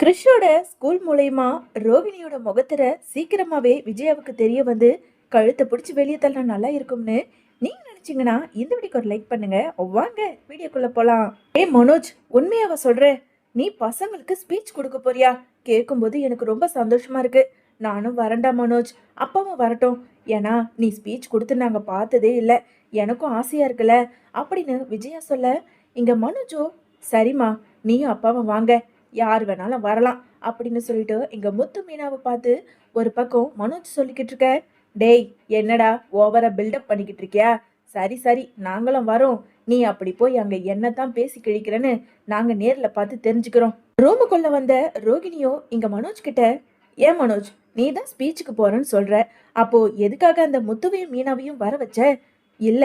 கிறிஷோட school மூலயமா ரோகிணியோட முகத்திர சீக்கிரமாவே விஜயாவுக்கு தெரிய வந்து கழுத்தை பிடிச்சி வெளியே தள்ள நல்லா இருக்கும்னு நீங்க நினைச்சீங்கன்னா இந்த வீடியோக்கு ஒரு லைக் பண்ணுங்க. வாங்க வீடியோக்குள்ள போலாம். ஏ மனோஜ் உண்மையாவ சொல்ற? நீ பசங்களுக்கு ஸ்பீச் கொடுக்க போறியா? கேட்கும்போது எனக்கு ரொம்ப சந்தோஷமா இருக்கு. நானும் வரண்டா மனோஜ். அப்பாவும் வரட்டும். ஏன்னா நீ ஸ்பீச் கொடுத்து நாங்க பார்த்ததே இல்லை. எனக்கும் ஆசையா இருக்குல்ல. அப்படின்னு விஜயா சொல்ல இங்க மனோஜோ சரிம்மா. நீயும் அப்பாவும் வாங்க. யார் வேணாலும் வரலாம் அப்படின்னு சொல்லிட்டு எங்கள் முத்து மீனாவை பார்த்து ஒரு பக்கம் மனோஜ் சொல்லிக்கிட்டு இருக்க டேய் என்னடா ஓவரா பில்டப் பண்ணிக்கிட்டு இருக்கியா? சரி சரி நாங்களும் வரோம். நீ அப்படி போய் அங்க என்னத்தான் பேசி கிழிக்கிறேன்னு நாங்க நேர்ல பார்த்து தெரிஞ்சுக்கிறோம். ரூமுக்குள்ள வந்த ரோகிணியோ இங்க மனோஜ் கிட்ட ஏன் மனோஜ் நீ தான் ஸ்பீச்சுக்கு போறேன்னு சொல்ற. அப்போ எதுக்காக அந்த முத்துவையும் மீனாவையும் வர வச்ச? இல்ல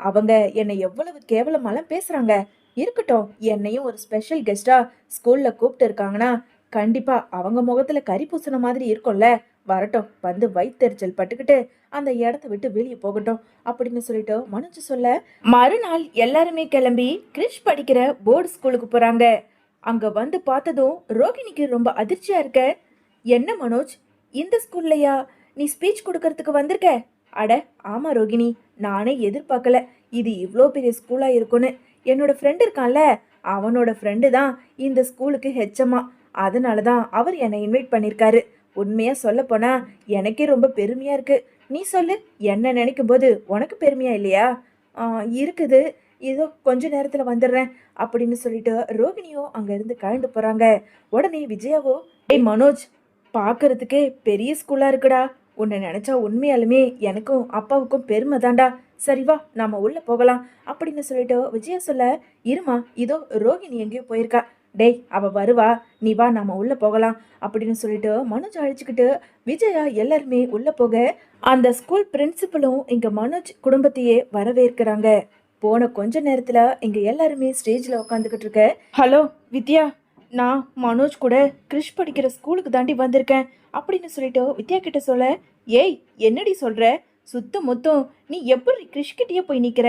அவங்க என்னை எவ்வளவு கேவலமாலாம் பேசுறாங்க. இருக்கட்டும் என்னையும் ஒரு ஸ்பெஷல் கெஸ்டா ஸ்கூல்ல கூப்பிட்டு இருக்காங்கன்னா கண்டிப்பா அவங்க முகத்துல கறி பூசின மாதிரி இருக்கும்ல. வரட்டும் வந்து வயிற்றுச்சல் பட்டுக்கிட்டு அந்த இடத்த விட்டு வெளியே போகட்டும் அப்படின்னு சொல்லிட்டு மனுச்சு சொல்ல மறுநாள் எல்லாருமே கிளம்பி கிரிஷ் படிக்கிற போர்டு ஸ்கூலுக்கு போறாங்க. அங்க வந்து பார்த்ததும் ரோகிணிக்கு ரொம்ப அதிர்ச்சியா இருக்க. என்ன மனோஜ் இந்த ஸ்கூல்லையா நீ ஸ்பீச் கொடுக்கறதுக்கு வந்திருக்க? அட ஆமா ரோகிணி நானே எதிர்பார்க்கல. இது இவ்வளோ பெரிய ஸ்கூலா இருக்கும்னு. என்னோட ஃப்ரெண்டு இருக்கான்ல அவனோட ஃப்ரெண்டு தான் இந்த ஸ்கூலுக்கு ஹெச்சமா அதனால தான் அவர் என்னை இன்வைட் பண்ணியிருக்காரு உண்மையாக சொல்ல எனக்கே ரொம்ப பெருமையாக இருக்குது நீ சொல்லு என்ன நினைக்கும் போது உனக்கு பெருமையா இல்லையா? இருக்குது. ஏதோ கொஞ்ச நேரத்தில் வந்துடுறேன் அப்படின்னு சொல்லிட்டு ரோகிணியோ அங்கேருந்து கழண்டு உடனே விஜயாவோ ஏய் மனோஜ் பார்க்கறதுக்கே பெரிய ஸ்கூலாக இருக்குடா. உன்னை நினச்சா உண்மையாலுமே எனக்கும் அப்பாவுக்கும் பெருமை தான்டா. சரி வா நாம உள்ள போகலாம் அப்படின்னு சொல்லிட்டு விஜயா சொல்ல இருமா இதோ ரோகிணி எங்கேயோ போயிருக்கா. டேய் அவ வருவா நீ வா நாம உள்ள போகலாம் அப்படின்னு சொல்லிட்டு மனோஜ் அழைச்சிக்கிட்டு விஜயா எல்லாருமே உள்ள போக அந்த ஸ்கூல் பிரின்சிபலும் இங்க மனோஜ் குடும்பத்தையே வரவேற்கிறாங்க. போன கொஞ்ச நேரத்துல இங்க எல்லாருமே ஸ்டேஜ்ல உட்காந்துக்கிட்டு இருக்க ஹலோ வித்யா நான் மனோஜ் கூட கிறிஷ் படிக்கிற ஸ்கூலுக்கு தாண்டி வந்திருக்கேன் அப்படின்னு சொல்லிட்டு வித்யா கிட்ட சொல்ல ஏய் என்னடி சொல்ற? சுத்த மொத்தம் நீ எப்படி கிறிஷ்கிட்டேயே போய் நிற்கிற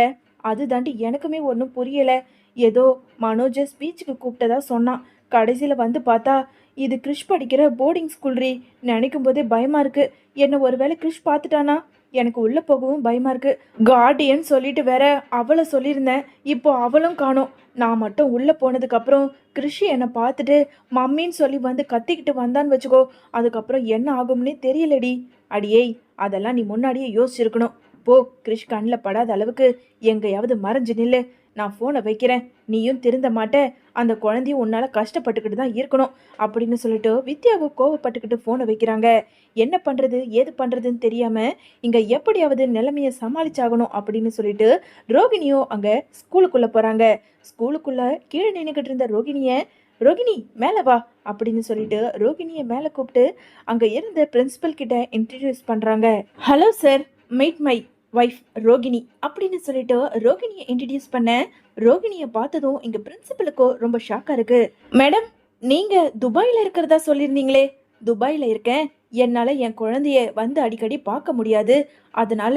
அது தாண்டி எனக்குமே ஒன்றும் புரியலை. ஏதோ மனோஜை ஸ்பீச்சுக்கு கூப்பிட்டதா சொன்னான். கடைசியில் வந்து பார்த்தா இது கிறிஷ் படிக்கிற போர்டிங் ஸ்கூல்ரி நினைக்கும் போதே பயமாக இருக்குது என்னை ஒருவேளை கிறிஷ் பார்த்துட்டானா? எனக்கு உள்ளே போகவும் பயமாக இருக்குது கார்டியன் சொல்லிட்டு வேற அவளை சொல்லியிருந்தேன். இப்போ அவளும் காணோம். நான் மட்டும் உள்ளே போனதுக்கப்புறம் கிருஷி என்னை பார்த்துட்டு மம்மின்னு சொல்லி வந்து கத்திக்கிட்டு வந்தான்னு வச்சுக்கோ அதுக்கப்புறம் என்ன ஆகும்னே தெரியலடி. அடியேய் அதெல்லாம் நீ முன்னாடியே யோசிச்சிருக்கணும். போ கிருஷ் கண்ணில் படாத அளவுக்கு எங்கேயாவது மறைஞ்சு நில்லு. நான் ஃபோனை வைக்கிறேன். நீயும் திருந்த மாட்ட. அந்த குழந்தையும் உன்னால் கஷ்டப்பட்டுக்கிட்டு தான் இருக்கணும். அப்படின்னு சொல்லிட்டு வித்யாவை கோவப்பட்டுக்கிட்டு ஃபோனை வைக்கிறாங்க. என்ன பண்ணுறது ஏது பண்ணுறதுன்னு தெரியாமல் இங்கே எப்படியாவது நிலைமையை சமாளிச்சாகணும் அப்படின்னு சொல்லிட்டு ரோகிணியோ அங்கே ஸ்கூலுக்குள்ளே போகிறாங்க ஸ்கூலுக்குள்ளே கீழே நின்றுக்கிட்டு இருந்த ரோகிணியை ரோகிணி மேலே வா அப்படின்னு சொல்லிட்டு ரோகிணியை மேலே கூப்பிட்டு அங்கே இருந்த பிரின்ஸிபல் கிட்ட இன்ட்ரடியூஸ் பண்ணுறாங்க hello sir meet my wife Rohini அப்படின்னு சொல்லிட்டு ரோகிணியை இன்ட்ரடியூஸ் பண்ண ரோகிணியை பார்த்ததும் இங்கே பிரின்சிபலுக்கோ ரொம்ப ஷாக்காக இருக்குது மேடம் நீங்கள் துபாயில் இருக்கிறதா சொல்லியிருந்தீங்களே துபாயில் இருக்கேன். என்னால் என் குழந்தைய வந்து அடிக்கடி பார்க்க முடியாது. அதனால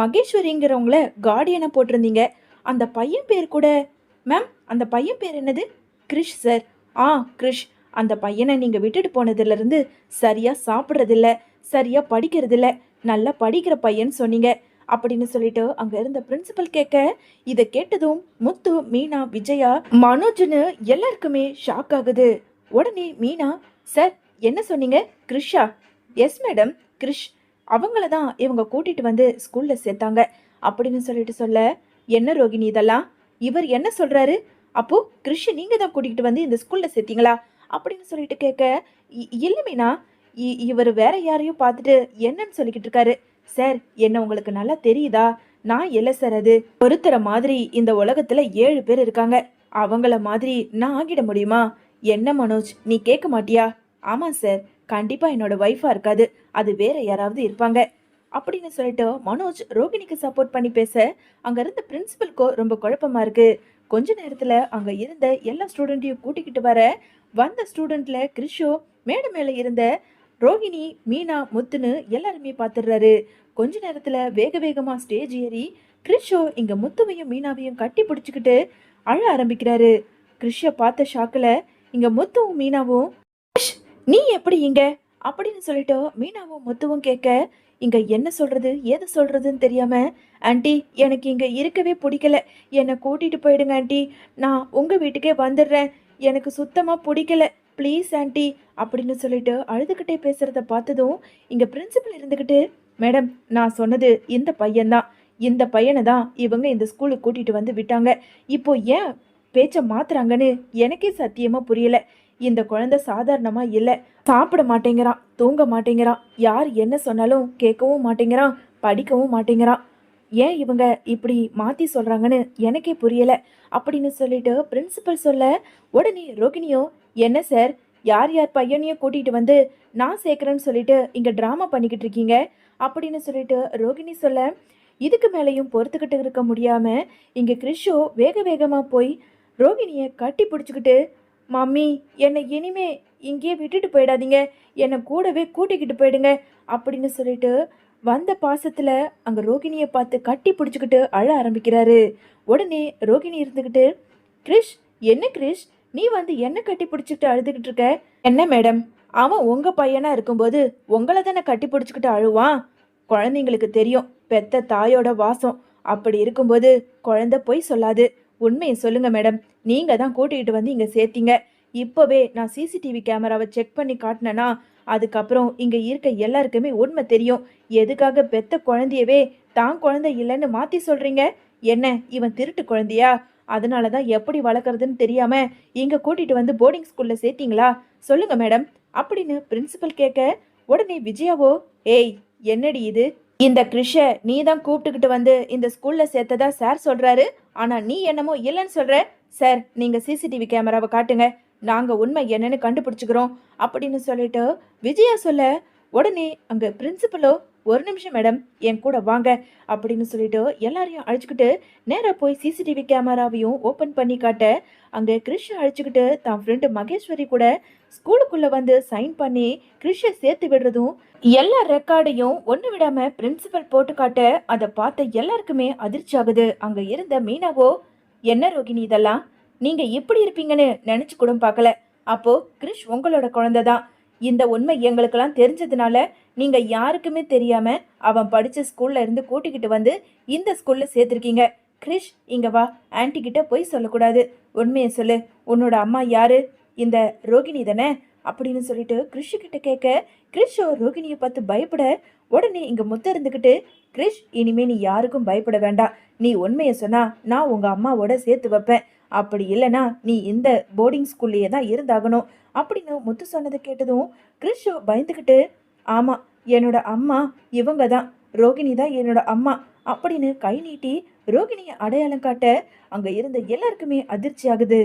மகேஸ்வரிங்கிறவங்கள கார்டியனை போட்டிருந்தீங்க. அந்த பையன் பேர் கூட மேம் அந்த பையன் பேர் என்னது? கிரிஷ் சார் ஆ கிரிஷ். அந்த பையனை நீங்கள் விட்டுட்டு போனதுலேருந்து சரியாக சாப்பிட்றதில்ல சரியாக படிக்கிறதில்ல நல்லா படிக்கிற பையன் சொன்னீங்க. அப்படின்னு சொல்லிட்டு அங்க இருந்த பிரின்சிபல் கேட்க இதை கேட்டதும் முத்து மீனா விஜயா மனோஜ்னு எல்லாருக்குமே ஷாக் ஆகுது. உடனே மீனா சார் என்ன சொன்னீங்க? கிருஷா எஸ் மேடம் கிரிஷ் அவங்கள தான் இவங்க கூட்டிட்டு வந்து ஸ்கூல்ல சேர்த்தாங்க. அப்படின்னு சொல்லிட்டு சொல்ல என்ன ரோகிணி இதெல்லாம்? இவர் என்ன சொல்றாரு? அப்போ கிறிஷ் நீங்க தான் கூட்டிகிட்டு வந்து இந்த ஸ்கூல்ல சேர்த்தீங்களா? அப்படின்னு சொல்லிட்டு கேட்க "இ- மீனா. இ- இவர் வேற யாரையும் பார்த்துட்டு என்னன்னு சொல்லிக்கிட்டு இருக்காரு. சார் என்ன உங்களுக்கு நல்லா தெரியுதா? நான் இல்லை சார் அது ஒருத்தர மாதிரி இந்த உலகத்துல ஏழு பேர் இருக்காங்க. அவங்கள மாதிரி நான் ஆகிட முடியுமா? என்ன மனோஜ் நீ கேட்க மாட்டியா? ஆமா சார். கண்டிப்பா என்னோட ஒய்ஃபா இருக்காது. அது வேற யாராவது இருப்பாங்க. அப்படின்னு சொல்லிட்டு மனோஜ் ரோகிணிக்கு சப்போர்ட் பண்ணி பேச அங்க இருந்த பிரின்சிபல்க்கோ ரொம்ப குழப்பமா இருக்கு. கொஞ்ச நேரத்துல அங்க இருந்த எல்லா ஸ்டூடெண்ட்டையும் கூட்டிக்கிட்டு வர வந்த ஸ்டூடெண்ட்ல கிறிஷோ மேடை மேல இருந்த ரோகிணி மீனா முத்துன்னு எல்லாருமே பார்த்துடுறாரு கொஞ்ச நேரத்துல வேக வேகமா ஸ்டேஜ் ஏறி கிறிஷோ இங்க முத்துவையும் மீனாவையும் கட்டி பிடிச்சிக்கிட்டு அழ ஆரம்பிக்கிறாரு. கிறிஷ பார்த்த ஷாக்கில் இங்க முத்துவும் மீனாவும் நீ எப்படி இங்க? அப்படின்னு சொல்லிட்டு மீனாவும் முத்துவும் கேட்க இங்க என்ன சொல்றது? ஏது சொல்றதுன்னு தெரியாம? ஆண்டி எனக்கு இங்க இருக்கவே பிடிக்கல. என்னை கூட்டிட்டு போயிடுங்க ஆண்டி. நான் உங்க வீட்டுக்கே வந்துடுறேன். எனக்கு சுத்தமா பிடிக்கல. ப்ளீஸ் ஆண்டி அப்படின்னு சொல்லிட்டு அழுதுகிட்டே பேசுறத பார்த்ததும் இங்க பிரின்சிபல் இருந்துகிட்டு மேடம் நான் சொன்னது இந்த பையன்தான். இந்த பையனை தான் இவங்க இந்த ஸ்கூலுக்கு கூட்டிட்டு வந்து விட்டாங்க. இப்போ ஏன் பேச்சை மாத்துறாங்கன்னு எனக்கே சத்தியமா புரியல. இந்த குழந்தை சாதாரணமா இல்லை. சாப்பிட மாட்டேங்கிறான் தூங்க மாட்டேங்கிறான் யார் என்ன சொன்னாலும் கேட்கவும் மாட்டேங்கிறான் படிக்கவும் மாட்டேங்கிறான். ஏன் இவங்க இப்படி மாத்தி சொல்றாங்கன்னு எனக்கே புரியல. அப்படின்னு சொல்லிட்டு பிரின்சிபல் சொல்ல உடனே ரோகிணியோ என்ன சார் யார் யார் பையனையும் கூட்டிட்டு வந்து நான் சேர்க்குறேன்னு சொல்லிட்டு இங்க டிராமா பண்ணிக்கிட்டு இருக்கீங்க? அப்படின்னு சொல்லிட்டு ரோகிணி சொல்ல இதுக்கு மேலேயும் பொறுத்துக்கிட்டு இருக்க முடியாம இங்க கிறிஷோ வேக வேகமா போய் ரோகிணியை கட்டி பிடிச்சிக்கிட்டு மம்மி என்னை இனிமே இங்கேயே விட்டுட்டு போயிடாதீங்க. என்னை கூடவே கூட்டிக்கிட்டு போயிடுங்க அப்படின்னு சொல்லிட்டு வந்த பாசத்தில் அங்கே ரோகிணியை பார்த்து கட்டி பிடிச்சிக்கிட்டு அழ ஆரம்பிக்கிறாரு. உடனே ரோகிணி இருந்துக்கிட்டு கிரிஷ் என்ன கிரிஷ்? நீ வந்து என்ன கட்டி பிடிச்சிக்கிட்டு அழுதுகிட்டு இருக்க? என்ன மேடம்? அவன் உங்கள் பையனாக இருக்கும்போது உங்களை தானே கட்டி பிடிச்சிக்கிட்டு அழுவான்? குழந்தைங்களுக்கு தெரியும் பெத்த தாயோட வாசம். அப்படி இருக்கும்போது குழந்தை பொய் சொல்லாது. உண்மையை சொல்லுங்க மேடம். நீங்க தான் கூட்டிகிட்டு வந்து இங்க சேர்த்தீங்க. இப்போவே நான் சிசிடிவி கேமராவை செக் பண்ணி காட்டினேன்னா அதுக்கப்புறம் இங்க இருக்க எல்லாருக்குமே உண்மை தெரியும். எதுக்காக பெத்த குழந்தையவே தான் குழந்தை இல்லைன்னு மாத்தி சொல்றீங்க? என்ன இவன் திருட்டு குழந்தையா? அதனால தான் எப்படி வளர்க்குறதுன்னு தெரியாம இங்க கூட்டிட்டு வந்து போர்டிங் ஸ்கூல்ல சேர்த்தீங்களா? சொல்லுங்க மேடம். அப்படின்னு பிரின்சிபல் கேட்க உடனே விஜயாவோ ஏய் என்னடி இது? இந்த கிருஷ நீ தான் கூப்பிட்டுக்கிட்டு வந்து இந்த ஸ்கூல்ல சேர்த்ததா சார் சொல்றாரு. ஆனா நீ என்னமோ இல்லைன்னு சொல்ற. சார் நீங்க சிசிடிவி கேமராவை காட்டுங்க. நாங்க உண்மை என்னன்னு கண்டுபிடிச்சுக்கிறோம். அப்படின்னு சொல்லிட்டு விஜயா சொல்ல உடனே அங்க பிரின்சிபலோ ஒரு நிமிஷம் மேடம். என் கூட வாங்க. அப்படின்னு சொல்லிட்டு எல்லாரையும் அழைச்சிக்கிட்டு நேராக போய் சிசிடிவி கேமராவையும் ஓப்பன் பண்ணி காட்ட அங்கே கிறிஷ் அழைச்சிக்கிட்டு தான் ஃப்ரெண்டு மகேஸ்வரி கூட ஸ்கூலுக்குள்ளே வந்து சைன் பண்ணி கிறிஷை சேர்த்து விடுறதும் எல்லா ரெக்கார்டையும் ஒன்று விடாமல் பிரின்சிபல் போட்டு காட்ட அதை பார்த்த எல்லாருக்குமே அதிர்ச்சி ஆகுது. அங்கே இருந்த மீனாவோ என்ன ரோகிணி இதெல்லாம்? நீங்கள் எப்படி இருப்பீங்கன்னு நினச்சி கூட பார்க்கல. அப்போது கிறிஷ் உங்களோட குழந்தை தான் இந்த உண்மை எங்களுக்கெல்லாம் தெரிஞ்சதுனால நீங்க யாருக்குமே தெரியாம அவன் படிச்ச ஸ்கூல்ல இருந்து கூட்டிக்கிட்டு வந்து இந்த ஸ்கூல்ல சேர்த்துருக்கீங்க. கிரிஷ் இங்க வா. ஆன்ட்டி கிட்ட போய் சொல்லக்கூடாது. உண்மையை சொல்லு. உன்னோட அம்மா யாரு? இந்த ரோகிணி தானே? அப்படின்னு சொல்லிட்டு கிறிஷ் கிட்ட கேட்க கிறிஷோ ரோகிணியை பார்த்து பயப்பட உடனே இங்க முத்த இருந்துக்கிட்டு கிரிஷ் இனிமே நீ யாருக்கும் பயப்பட வேண்டாம். நீ உண்மையை சொன்னா நான் உங்க அம்மாவோட சேர்த்து வைப்பேன். அப்படி இல்லைன்னா நீ இந்த போர்டிங் ஸ்கூல்லையே தான் இருந்தாகணும். அப்படின்னு முத்து சொன்னதை கேட்டதும் கிறிஷோ பயந்துக்கிட்டு ஆமாம் என்னோட அம்மா இவங்க தான். ரோகிணி தான் என்னோட அம்மா. அப்படின்னு கை நீட்டி ரோகிணியை அடையாளம் காட்ட அங்கே இருந்த எல்லாருக்குமே அதிர்ச்சி ஆகுது.